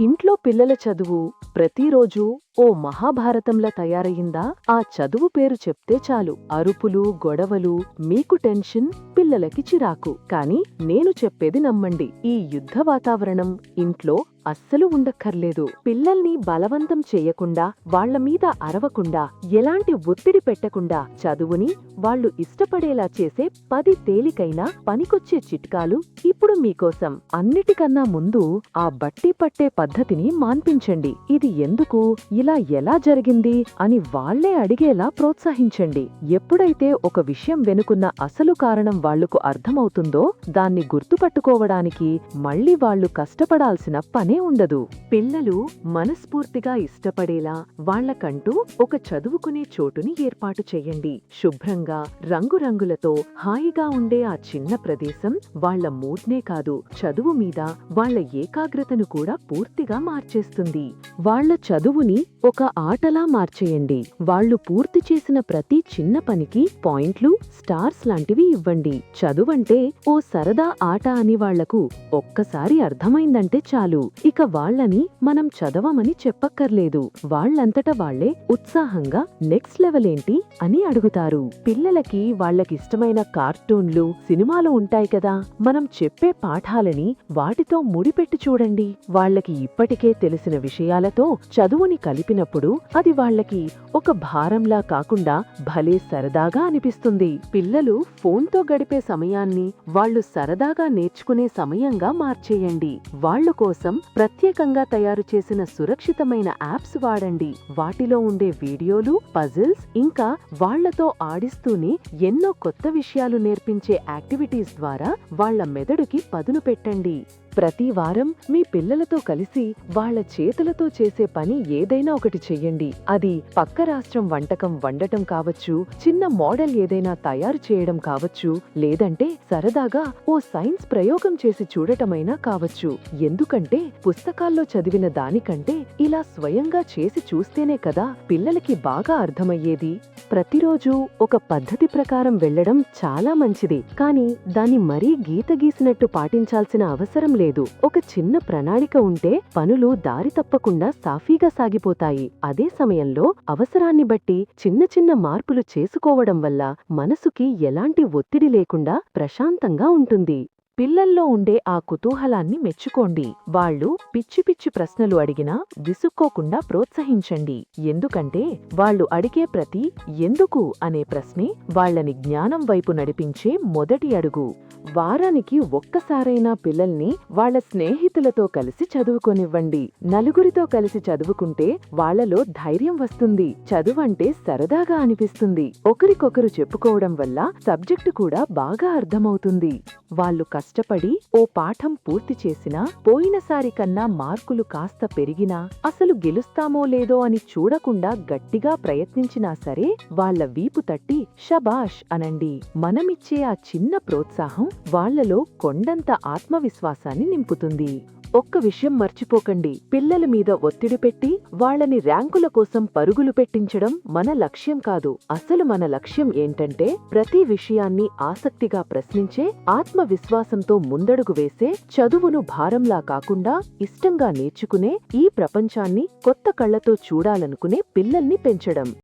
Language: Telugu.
ఇంట్లో పిల్లల చదువు ప్రతిరోజు ఓ మహాభారతంలా తయారయ్యిందా? ఆ చదువు పేరు చెప్తే చాలు. అరుపులు గొడవలు మీకు టెన్షన్? పిల్లలకి చిరాకు. కాని నేను చెప్పేది నమ్మండి. ఈ యుద్ధ వాతావరణం ఇంట్లో అస్సలు ఉండక్కర్లేదు. పిల్లల్ని బలవంతం చేయకుండా వాళ్ళ మీద అరవకుండా ఎలాంటి ఒత్తిడి పెట్టకుండా చదువుని వాళ్ళు ఇష్టపడేలా చేసే పది తేలికైన పనికొచ్చే చిట్కాలు ఇప్పుడు మీకోసం. అన్నిటికన్నా ముందు ఆ బట్టి పట్టే పద్ధతిని మాన్పించండి. ఇది ఎందుకు ఇలా ఎలా జరిగింది అని వాళ్ళే అడిగేలా ప్రోత్సహించండి. ఎప్పుడైతే ఒక విషయం వెనుకున్న అసలు కారణం వాళ్ళకు అర్థమవుతుందో దాన్ని గుర్తుపట్టుకోవడానికి మళ్ళీ వాళ్ళు కష్టపడాల్సిన పనే ఉండదు. పిల్లలు మనస్ఫూర్తిగా ఇష్టపడేలా వాళ్ళకంటూ ఒక చదువుకునే చోటుని ఏర్పాటు చేయండి. శుభ్రంగా రంగురంగులతో హాయిగా ఉండే ఆ చిన్న ప్రదేశం వాళ్ళ మూడ్నే కాదు చదువు మీద వాళ్ళ ఏకాగ్రతను కూడా పూర్తిగా మార్చేస్తుంది. వాళ్ళ చదువుని ఒక ఆటలా మార్చేయండి. వాళ్ళు పూర్తి చేసిన ప్రతి చిన్న పనికి పాయింట్లు స్టార్స్ లాంటివి ఇవ్వండి. చదువంటే ఓ సరదా ఆట అని వాళ్ళకు ఒక్కసారి అర్థమైందంటే చాలు. ఇక వాళ్ళని మనం చదవమని చెప్పక్కర్లేదు. వాళ్ళంతట వాళ్ళే ఉత్సాహంగా నెక్స్ట్ లెవెల్ ఏంటి అని అడుగుతారు. పిల్లలకి వాళ్ళకిష్టమైన కార్టూన్లు సినిమాలు ఉంటాయి కదా. మనం చెప్పే పాఠాలని వాటితో ముడిపెట్టి చూడండి. వాళ్ళకి ఇప్పటికే తెలిసిన విషయాలతో చదువుని కలిపినప్పుడు అది వాళ్ళకి ఒక భారంలా కాకుండా భలే సరదాగా అనిపిస్తుంది. పిల్లలు ఫోన్తో గడిపే సమయాన్ని వాళ్ళు సరదాగా నేర్చుకునే సమయంగా మార్చేయండి. వాళ్ళ కోసం ప్రత్యేకంగా తయారు చేసిన సురక్షితమైన యాప్స్ వాడండి. వాటిలో ఉండే వీడియోలు పజిల్స్ ఇంకా వాళ్ళతో ఆడిస్తూనే ఎన్నో కొత్త విషయాలు నేర్పించే యాక్టివిటీస్ ద్వారా వాళ్ళ మెదడుకి పదును పెట్టండి. ప్రతి వారం మీ పిల్లలతో కలిసి వాళ్ళ చేతులతో చేసే పని ఏదైనా ఒకటి చెయ్యండి. అది పక్క రాష్ట్రం వంటకం వండటం కావచ్చు చిన్న మోడల్ ఏదైనా తయారు చేయడం కావచ్చు లేదంటే సరదాగా ఓ సైన్స్ ప్రయోగం చేసి చూడటమైనా కావచ్చు. ఎందుకంటే పుస్తకాల్లో చదివిన దానికంటే ఇలా స్వయంగా చేసి చూస్తేనే కదా పిల్లలకి బాగా అర్థమయ్యేది. ప్రతిరోజు ఒక పద్ధతి ప్రకారం వెళ్ళడం చాలా మంచిది. కానీ దాన్ని మరీ గీత గీసినట్టు పాటించాల్సిన అవసరం లేదు. ఒక చిన్న ప్రణాళిక ఉంటే పనులు దారి తప్పకుండా సాఫీగా సాగిపోతాయి. అదే సమయంలో అవసరాన్ని బట్టి చిన్న చిన్న మార్పులు చేసుకోవడం వల్ల మనసుకి ఎలాంటి ఒత్తిడి లేకుండా ప్రశాంతంగా ఉంటుంది. పిల్లల్లో ఉండే ఆ కుతూహలాన్ని మెచ్చుకోండి. వాళ్ళు పిచ్చి పిచ్చి ప్రశ్నలు అడిగినా విసుక్కోకుండా ప్రోత్సహించండి. ఎందుకంటే వాళ్ళు అడిగే ప్రతి ఎందుకు అనే ప్రశ్నే వాళ్ళని జ్ఞానం వైపు నడిపించే మొదటి అడుగు. వారానికి ఒక్కసారైనా పిల్లల్ని వాళ్ళ స్నేహితులతో కలిసి చదువుకొనివ్వండి. నలుగురితో కలిసి చదువుకుంటే వాళ్ళలో ధైర్యం వస్తుంది. చదువంటే సరదాగా అనిపిస్తుంది. ఒకరికొకరు చెప్పుకోవడం వల్ల సబ్జెక్టు కూడా బాగా అర్థమవుతుంది. వాళ్ళు కష్టపడి ఓ పాఠం పూర్తి చేసినా పోయినసారి కన్నా మార్కులు కాస్త పెరిగినా అసలు గెలుస్తామో లేదో అని చూడకుండా గట్టిగా ప్రయత్నించినా సరే వాళ్ళ వీపు తట్టి షబాష్ అనండి. మనమిచ్చే ఆ చిన్న ప్రోత్సాహం వాళ్ళలో కొండంత ఆత్మవిశ్వాసాన్ని నింపుతుంది. ఒక్క విషయం మర్చిపోకండి. పిల్లల మీద ఒత్తిడి పెట్టి వాళ్ళని ర్యాంకుల కోసం పరుగులు పెట్టించడం మన లక్ష్యం కాదు. అసలు మన లక్ష్యం ఏంటంటే ప్రతి విషయాన్ని ఆసక్తిగా ప్రశ్నించే ఆత్మవిశ్వాసంతో ముందడుగు వేసే చదువును భారంలా కాకుండా ఇష్టంగా నేర్చుకునే ఈ ప్రపంచాన్ని కొత్త కళ్ళతో చూడాలనుకునే పిల్లల్ని పెంచడం.